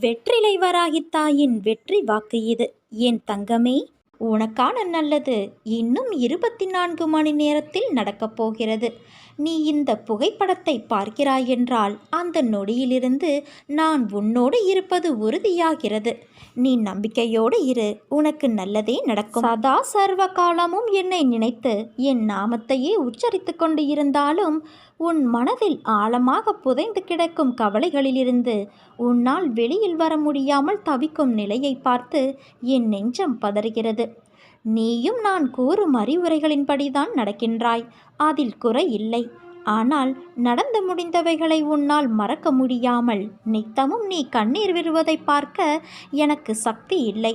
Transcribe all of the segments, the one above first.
வெற்றிலை வராகி தாயின் வெற்றி வாக்கு இது. என் தங்கமே உனக்கான நல்லது இன்னும் இருபத்தி நான்கு மணி நேரத்தில் நடக்கப் போகிறது நீ இந்த புகைப்படத்தை பார்க்கிறாய் என்றால் அந்த நொடியிலிருந்து நான் உன்னோடு இருப்பது உறுதியாகிறது. நீ நம்பிக்கையோடு இரு உனக்கு நல்லதே நடக்கும். சதா சர்வ காலமும் என்னை நினைத்து என் நாமத்தையே உச்சரித்து கொண்டு இருந்தாலும் உன் மனதில் ஆழமாக புதைந்து கிடக்கும் கவலைகளிலிருந்து உன்னால் வெளியில் வர முடியாமல் தவிக்கும் நிலையை பார்த்து என் நெஞ்சம் பதறுகிறது. நீயும் நான் கூறும் அறிவுரைகளின்படிதான் நடக்கின்றாய். அதில் குறை இல்லை. ஆனால் நடந்து முடிந்தவைகளை உன்னால் மறக்க முடியாமல் நித்தமும் நீ கண்ணீர் விடுவதை பார்க்க எனக்கு சக்தி இல்லை.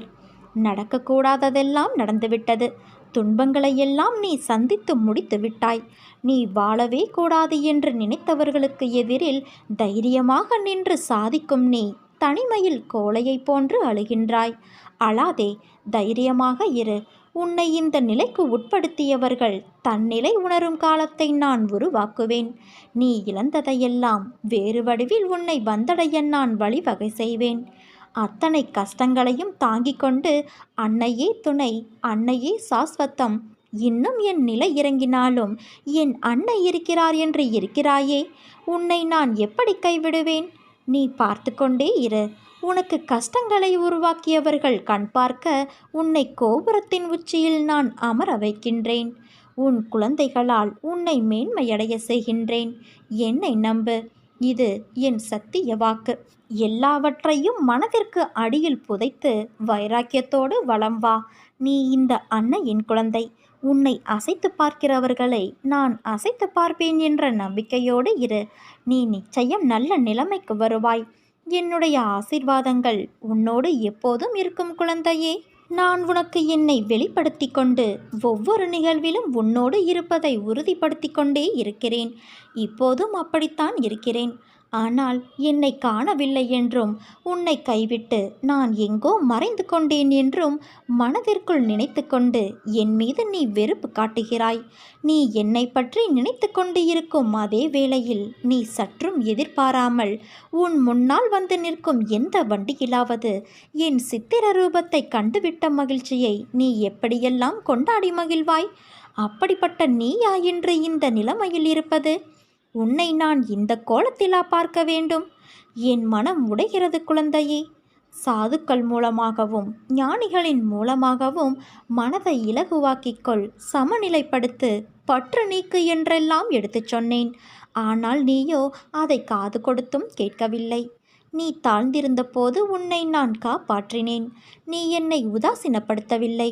நடக்கக்கூடாததெல்லாம் நடந்துவிட்டது. துன்பங்களை எல்லாம் நீ சந்தித்து முடித்து விட்டாய். நீ வாழவே கூடாது என்று நினைத்தவர்களுக்கு எதிரில் தைரியமாக நின்று சாதிக்கும் நீ தனிமையில் கோழையைப் போன்று அழுகின்றாய். அழாதே தைரியமாக இரு. உன்னை இந்த நிலைக்கு உட்படுத்தியவர்கள் தன்னிலை உணரும் காலத்தை நான் உருவாக்குவேன். நீ இழந்ததையெல்லாம் வேறு வடிவில் உன்னை வந்தடைய நான் வழிவகை செய்வேன். அத்தனை கஷ்டங்களையும் தாங்கிக் கொண்டு அன்னையே துணை அன்னையே சாஸ்வத்தம். இன்னும் என் நிலை இறங்கினாலும் என் அன்னை இருக்கிறார் என்று இருக்கிறாயே. உன்னை நான் எப்படி கைவிடுவேன்? நீ பார்த்து கொண்டே இரு. உனக்கு கஷ்டங்களை உருவாக்கியவர்கள் கண் பார்க்க உன்னை கோபுரத்தின் உச்சியில் நான் அமர வைக்கின்றேன். உன் குழந்தைகளால் உன்னை மேன்மையடைய செய்கின்றேன். என்னை நம்பு. இது என் சத்திய வாக்கு. எல்லாவற்றையும் மனதிற்கு அடியில் புதைத்து வைராக்கியத்தோடு வளம் வா. நீ இந்த அன்னையின் குழந்தை. உன்னை அசைத்து பார்க்கிறவர்களை நான் அசைத்து பார்ப்பேன் என்ற நம்பிக்கையோடு இரு. நீ நிச்சயம் நல்ல நிலைமைக்கு வருவாய். என்னுடைய ஆசிர்வாதங்கள் உன்னோடு எப்போதும் இருக்கும் குழந்தையே. நான் உனக்கு என்னை வெளிப்படுத்தி கொண்டு ஒவ்வொரு நிகழ்விலும் உன்னோடு இருப்பதை உறுதிப்படுத்தி கொண்டே இருக்கிறேன். இப்போதும் அப்படித்தான் இருக்கிறேன். ஆனால் என்னை காணவில்லை என்றும் உன்னை கைவிட்டு நான் எங்கோ மறைந்து கொண்டேன் என்றும் மனதிற்குள் நினைத்து கொண்டு என் மீது நீ வெறுப்பு காட்டுகிறாய். நீ என்னை பற்றி நினைத்து கொண்டு இருக்கும் அதே வேளையில் நீ சற்றும் எதிர்பாராமல் உன் முன்னால் வந்து நிற்கும் எந்த வண்டியிலாவது என் சித்திர ரூபத்தை கண்டுவிட்ட மகிழ்ச்சியை நீ எப்படியெல்லாம் கொண்டாடி மகிழ்வாய்? அப்படிப்பட்ட நீயா என்று இந்த நிலைமையில் இருப்பது? உன்னை நான் இந்த கோலத்திலா பார்க்க வேண்டும்? என் மனம் உடைகிறது குழந்தையே. சாதுக்கள் மூலமாகவும் ஞானிகளின் மூலமாகவும் மனதை இலகுவாக்கிக்கொள் சமநிலைப்படுத்து பற்று நீக்கு என்றெல்லாம் எடுத்துச் சொன்னேன். ஆனால் நீயோ அதை காது கொடுத்தும் கேட்கவில்லை. நீ தாழ்ந்திருந்த போது உன்னை நான் காப்பாற்றினேன். நீ என்னை உதாசீனப்படுத்தவில்லை.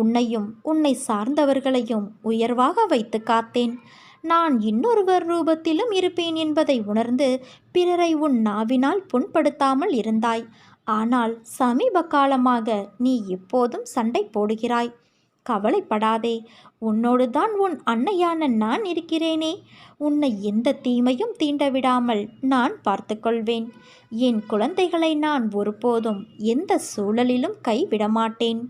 உன்னையும் உன்னை சார்ந்தவர்களையும் உயர்வாக வைத்து காத்தேன். நான் இன்னொருவர் ரூபத்திலும் இருப்பேன் என்பதை உணர்ந்து பிறரை உன் நாவினால் புண்படுத்தாமல் இருந்தாய். ஆனால் சமீப காலமாக நீ எப்போதும் சண்டை போடுகிறாய். கவலைப்படாதே உன்னோடு தான் உன் அன்னையான நான் இருக்கிறேனே. உன்னை எந்த தீமையும் தீண்ட விடாமல் நான் பார்த்துக்கொள்வேன். என் குழந்தைகளை நான் ஒருபோதும் எந்த சூழலிலும் கைவிட மாட்டேன்.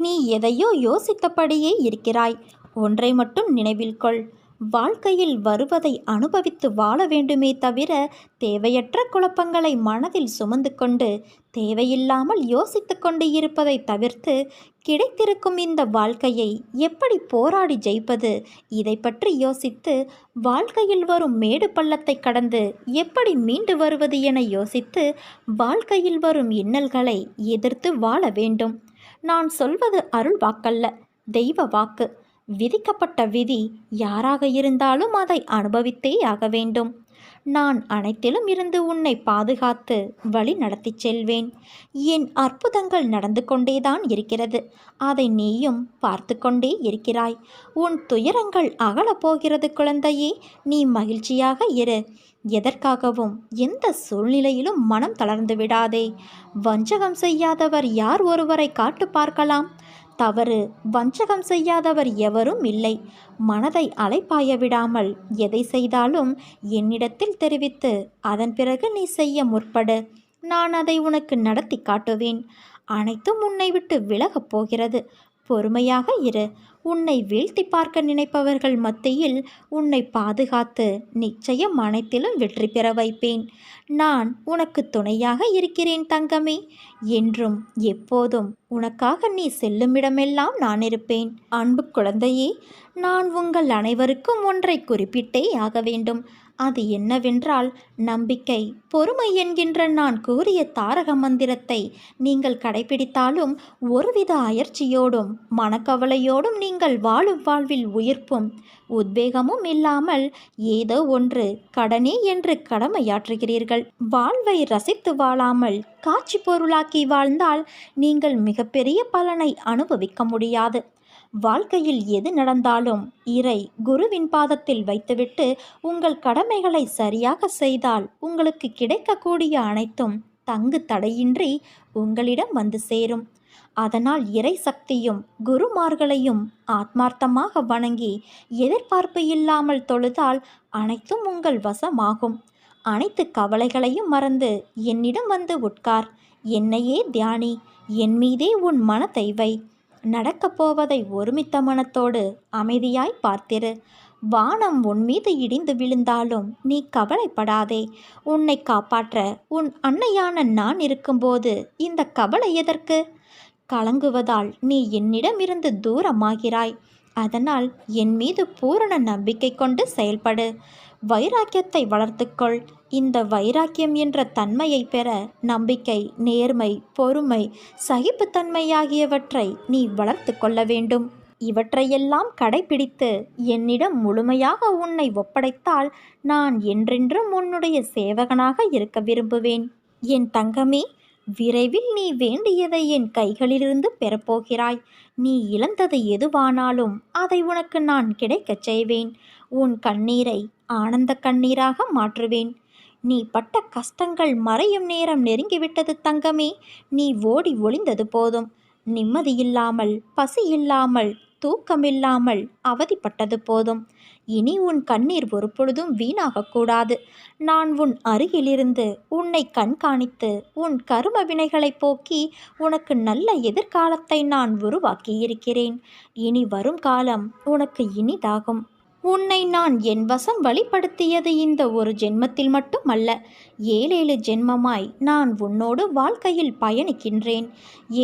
நீ எதையோ யோசித்தபடியே இருக்கிறாய். ஒன்றை மட்டும் நினைவில் கொள். வாழ்க்கையில் வருவதை அனுபவித்து வாழ வேண்டுமே தவிர தேவையற்ற குழப்பங்களை மனதில் சுமந்து கொண்டு தேவையில்லாமல் யோசித்து கொண்டு இருப்பதை தவிர்த்து கிடைத்திருக்கும் இந்த வாழ்க்கையை எப்படி போராடி ஜெயிப்பது? இதை பற்றி யோசித்து வாழ்க்கையில் வரும் மேடு பள்ளத்தை கடந்து எப்படி மீண்டு வருவது என யோசித்து வாழ்க்கையில் வரும் இன்னல்களை எதிர்த்து வாழ வேண்டும். நான் சொல்வது அருள் வாக்கல்ல தெய்வ வாக்கு. விதிக்கப்பட்ட விதி யாராக இருந்தாலும் அதை அனுபவித்தே ஆக வேண்டும். நான் அனைத்திலும் இருந்து உன்னை பாதுகாத்து வழி நடத்தி செல்வேன். என் அற்புதங்கள் நடந்து கொண்டேதான் இருக்கிறது. அதை நீயும் பார்த்து கொண்டே இருக்கிறாய். உன் துயரங்கள் அகலப் போகிறது குழந்தையே. நீ மகிழ்ச்சியாக இரு. எதற்காகவும் எந்த சூழ்நிலையிலும் மனம் தளர்ந்து விடாதே. வஞ்சகம் செய்யாதவர் யார் ஒருவரை காட்டு பார்க்கலாம்? தவறு வஞ்சகம் செய்யாதவர் எவரும் இல்லை. மனதை அலைப்பாய விடாமல் எதை செய்தாலும் என்னிடத்தில் தெரிவித்து அதன் பிறகு நீ செய்ய முற்படு. நான் அதை உனக்கு நடத்தி காட்டுவேன். அனைத்தும் உன்னை விட்டு விலகப் போகிறது. பொறுமையாக இரு. உன்னை வீழ்த்தி பார்க்க நினைப்பவர்கள் மத்தியில் உன்னை பாதுகாத்து நிச்சயம் அனைத்திலும் வெற்றி பெற வைப்பேன். நான் உனக்கு துணையாக இருக்கிறேன் தங்கமே. என்றும் எப்போதும் உனக்காக நீ செல்லுமிடமெல்லாம் நான் இருப்பேன். அன்பு குழந்தையே நான் உங்கள் அனைவருக்கும் ஒன்றை குறிப்பிட்டே ஆக வேண்டும். அது என்னவென்றால் நம்பிக்கை பொறுமை என்கின்ற நான் கூறிய தாரக மந்திரத்தை நீங்கள் கடைபிடித்தாலும் ஒருவித அயற்சியோடும் மனக்கவலையோடும் நீங்கள் வாழும் வாழ்வில் உயிர்ப்பும் உத்வேகமும் இல்லாமல் ஏதோ ஒன்று கடனே என்று கடமையாற்றுகிறீர்கள். வாழ்வை ரசித்து வாழாமல் காட்சி பொருளாக்கி வாழ்ந்தால் நீங்கள் மிகப்பெரிய பலனை அனுபவிக்க முடியாது. வாழ்க்கையில் எது நடந்தாலும் இறை குருவின் பாதத்தில் வைத்துவிட்டு உங்கள் கடமைகளை சரியாக செய்தால் உங்களுக்கு கிடைக்கக்கூடிய அனைத்தும் தங்கு தடையின்றி உங்களிடம் வந்து சேரும். அதனால் இறை சக்தியும் குருமார்களையும் ஆத்மார்த்தமாக வணங்கி எதிர்பார்ப்பு இல்லாமல் தொழுதால் அனைத்தும் உங்கள் வசமாகும். அனைத்து கவலைகளையும் மறந்து என்னிடம் வந்து உட்கார். என்னையே தியானி. என் மீதே உன் மனத்தை வை. நடக்கப் போவதை ஒருமித்த மனத்தோடு அமைதியாய் பார்த்திரு. வானம் உன் மீது இடிந்து விழுந்தாலும் நீ கவலைப்படாதே. உன்னை காப்பாற்ற உன் அன்னையான நான் இருக்கும்போது இந்த கவலை எதற்கு? கலங்குவதால் நீ என்னிடமிருந்து தூரமாகிறாய். அதனால் என் மீது பூரண நம்பிக்கை கொண்டு செயல்படு. வைராக்கியத்தை வளர்த்துக்கொள். இந்த வைராக்கியம் என்ற தன்மையை பெற நம்பிக்கை நேர்மை பொறுமை சகிப்புத்தன்மை ஆகியவற்றை நீ வளர்த்து கொள்ள வேண்டும். இவற்றையெல்லாம் கடைபிடித்து என்னிடம் முழுமையாக உன்னை ஒப்படைத்தால் நான் என்றென்றும் உன்னுடைய சேவகனாக இருக்க விரும்புவேன். என் தங்கமே விரைவில் நீ வேண்டியதை என் கைகளிலிருந்து பெறப்போகிறாய். நீ இழந்தது எதுவானாலும் அதை உனக்கு நான் கிடைக்கச் செய்வேன். உன் கண்ணீரை ஆனந்த கண்ணீராக மாற்றுவேன். நீ பட்ட கஷ்டங்கள் மறையும் நேரம் நெருங்கிவிட்டது தங்கமே. நீ ஓடி ஒளிந்தது போதும். நிம்மதியில்லாமல் பசி இல்லாமல் தூக்கமில்லாமல் அவதிப்பட்டது போதும். இனி உன் கண்ணீர் ஒரு பொழுதும் வீணாகக்கூடாது நான் உன் அருகிலிருந்து உன்னை கண்காணித்து உன் கரும வினைகளை போக்கி உனக்கு நல்ல எதிர்காலத்தை நான் உருவாக்கியிருக்கிறேன். இனி வரும் காலம் உனக்கு இனிதாகும். உன்னை நான் என் வசம் வழிப்படுத்தியது இந்த ஒரு ஜென்மத்தில் மட்டும் அல்ல ஏழேழு ஜென்மமாய் நான் உன்னோடு வாழ்க்கையில் பயணிக்கின்றேன்.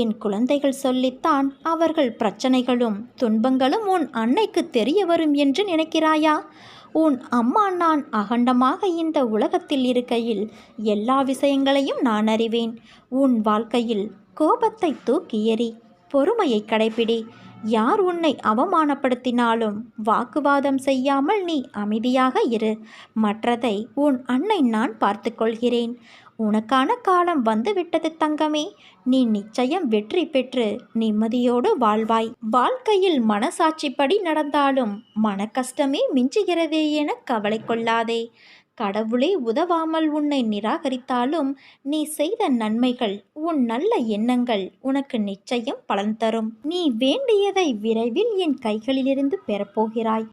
என் குழந்தைகள் சொல்லித்தான் அவர்கள் பிரச்சனைகளும் துன்பங்களும் உன் அன்னைக்கு தெரிய வரும் என்று நினைக்கிறாயா? உன் அம்மா நான் அகண்டமாக இந்த உலகத்தில் இருக்கையில் எல்லா விஷயங்களையும் நான் அறிவேன். உன் வாழ்க்கையில் கோபத்தை தூக்கி எறி பொறுமையை கடைபிடி. யார் உன்னை அவமானப்படுத்தினாலும் வாக்குவாதம் செய்யாமல் நீ அமைதியாக இரு. மற்றதை உன் அன்னை நான் பார்த்து கொள்கிறேன். உனக்கான காலம் வந்துவிட்டது தங்கமே. நீ நிச்சயம் வெற்றி பெற்று நிம்மதியோடு வாழ்வாய். வாழ்க்கையில் மனசாட்சிப்படி நடந்தாலும் மன கஷ்டமே மிஞ்சுகிறதே என கவலை கொள்ளாதே. கடவுளே உதவாமல் உன்னை நிராகரித்தாலும் நீ செய்த நன்மைகள் உன் நல்ல எண்ணங்கள் உனக்கு நிச்சயம் பலன் தரும். நீ வேண்டியதை விரைவில் என் கைகளிலிருந்து பெறப்போகிறாய்.